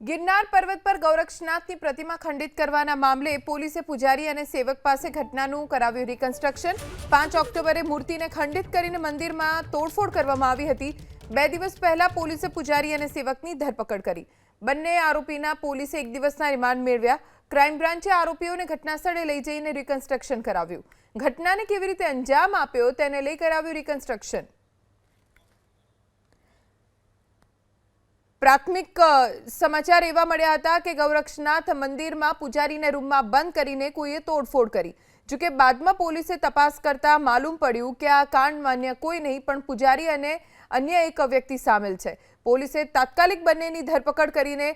ગિરનાર પર્વત પર ગૌરક્ષનાથની પ્રતિમા ખંડિત કરવાના મામલે પોલીસે પૂજારી અને સેવક પાસે ઘટનાનું કરાવ્યું રિકન્સ્ટ્રક્શન પાંચ ઓક્ટોબરે મૂર્તિને ખંડિત કરીને મંદિરમાં તોડફોડ કરવામાં આવી હતી. બે દિવસ પહેલા પોલીસે પૂજારી અને સેવકની ધરપકડ કરી. બંને આરોપીના પોલીસે એક દિવસના રિમાન્ડ મેળવ્યા. ક્રાઇમ બ્રાન્ચે આરોપીઓને ઘટનાસ્થળે લઈ જઈને રિકન્સ્ટ્રક્શન કરાવ્યું. ઘટનાને કેવી રીતે અંજામ આપ્યો તેને લઈ કરાવ્યું રિકન્સ્ટ્રક્શન પ્રાથમિક સમાચાર એવા મળ્યા હતા કે ગૌરક્ષનાથ મંદિરમાં પૂજારીને રૂમમાં બંધ કરીને કોઈએ તોડફોડ કરી. જોકે બાદમાં પોલીસે તપાસ કરતા માલુમ પડ્યું કે આ કાંડમાં અન્ય કોઈ નહીં, પણ પૂજારી અને અન્ય એક વ્યક્તિ સામેલ છે. પોલીસે તાત્કાલિક બંનેની ધરપકડ કરીને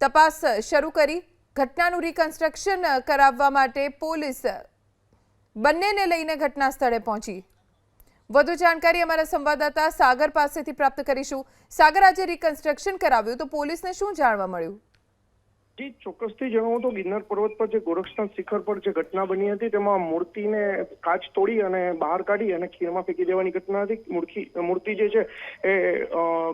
તપાસ શરૂ કરી. ઘટનાનું રિકન્સ્ટ્રક્શન કરાવવા માટે પોલીસ બંનેને લઈને ઘટના સ્થળે પહોંચી. વધુ જાણકારી અમારા સંવાદદાતા સાગર પાસેથી પ્રાપ્ત કરીશું. સાગર આજે રિકન્સ્ટ્રક્શન કરાવ્યું, તો પોલીસને શું જાણવા મળ્યું? જી ચોક્કસથી જણાવું તો ગિરનાર પર્વત પર જે ગોરક્ષનાથ શિખર પર જે ઘટના બની હતી, તેમાં મૂર્તિને કાચ તોડી અને બહાર કાઢી અને ખીરમાં ફેંકી દેવાની ઘટના હતી. મૂર્તિ મૂર્તિ જે છે એ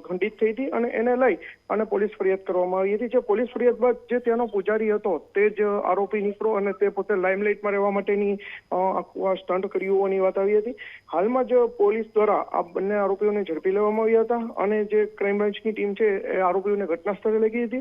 ખંડિત થઈ હતી અને એને લઈ અને પોલીસ ફરિયાદ કરવામાં આવી હતી. જે પોલીસ ફરિયાદ બાદ જે ત્યાંનો પૂજારી હતો, તે જ આરોપી નીકળો અને તે પોતે લાઇમલાઇટમાં રહેવા માટેની આખું આ સ્ટન્ટ કર્યું હોવાની વાત આવી હતી. હાલમાં જ પોલીસ દ્વારા આ બંને આરોપીઓને ઝડપી લેવામાં આવ્યા હતા અને જે ક્રાઇમ બ્રાન્ચની ટીમ છે, એ આરોપીઓને ઘટના સ્થળે લઈ ગઈ હતી.